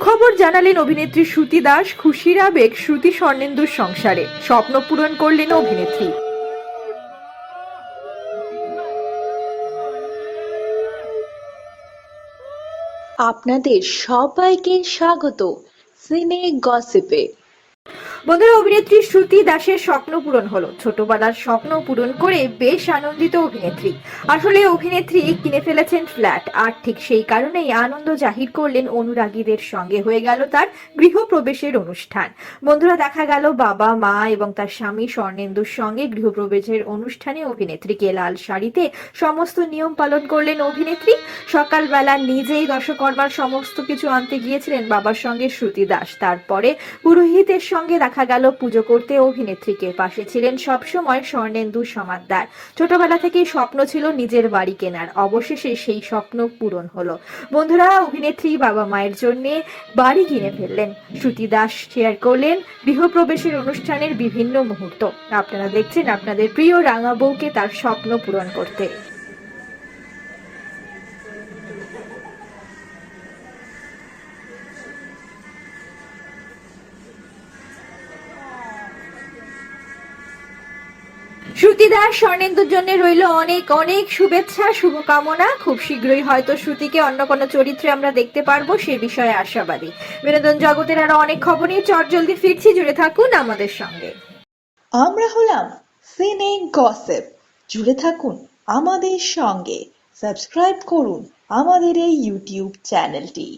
সুখবর জানালেন অভিনেত্রী শ্রুতি দাস, খুশির আবেগ, শ্রুতি স্বর্ণেন্দুর সংসারে। স্বপ্ন পূরণ করলেন অভিনেত্রী। আপনাদের সবাইকে স্বাগত। সিনে গসিপে। বন্ধুরা অভিনেত্রী শ্রুতি দাসের স্বপ্ন পূরণ হলো। ছোটবেলার স্বপ্ন পূরণ করে বেশ আনন্দিত অভিনেত্রী। আসলে অভিনেত্রী কিনে ফেলেছেন ফ্ল্যাট, আর ঠিক সেই কারণেই আনন্দ জাহির করলেন অনুরাগীদের সঙ্গে হয়ে গেল তার গৃহপ্রবেশের অনুষ্ঠান। বন্ধুরা দেখা গেল বাবা, মা এবং তার স্বামী স্বর্ণেন্দুর সঙ্গে গৃহপ্রবেশের অনুষ্ঠানে অভিনেত্রীকে লাল শাড়িতে সমস্ত নিয়ম পালন করলেন অভিনেত্রী। সকালবেলা নিজেই দশকর্মার সমস্ত কিছু আনতে গিয়েছিলেন বাবার সঙ্গে শ্রুতি দাস। তারপরে পুরোহিতের সঙ্গে দেখা গেল পুজো করতে অভিনেত্রীকে। পাশে ছিলেন সবসময় স্বর্ণেন্দু সমাদ্দার। ছোটবেলা থেকেই স্বপ্ন ছিল নিজের বাড়ি কেনার। অবশেষে সেই স্বপ্ন পূরণ হলো। বন্ধুরা, অভিনেত্রী বাবা মায়ের জন্য বাড়ি কিনে ফেললেন। শ্রুতি দাস শেয়ার করলেন গৃহপ্রবেশের অনুষ্ঠানের বিভিন্ন মুহূর্ত। আপনারা দেখছেন আপনাদের প্রিয় রাঙা বউকে তার স্বপ্ন পূরণ করতে। শ্রুতি দাস স্বর্ণেন্দুর জন্য রইল অনেক অনেক শুভেচ্ছা, শুভকামনা। খুব শীঘ্রই হয়তো শ্রুতিকে অন্য কোনো চরিত্রে আমরা দেখতে পারব, সে বিষয়ে আশাবাদী। বিনোদন জগতের আরও অনেক খবর নিয়ে চট জলদি ফিরছি। জুড়ে থাকুন আমাদের সঙ্গে। আমরা হলাম সিনে গসেপ জুড়ে থাকুন আমাদের সঙ্গে। সাবস্ক্রাইব করুন আমাদের এই ইউটিউব চ্যানেলটি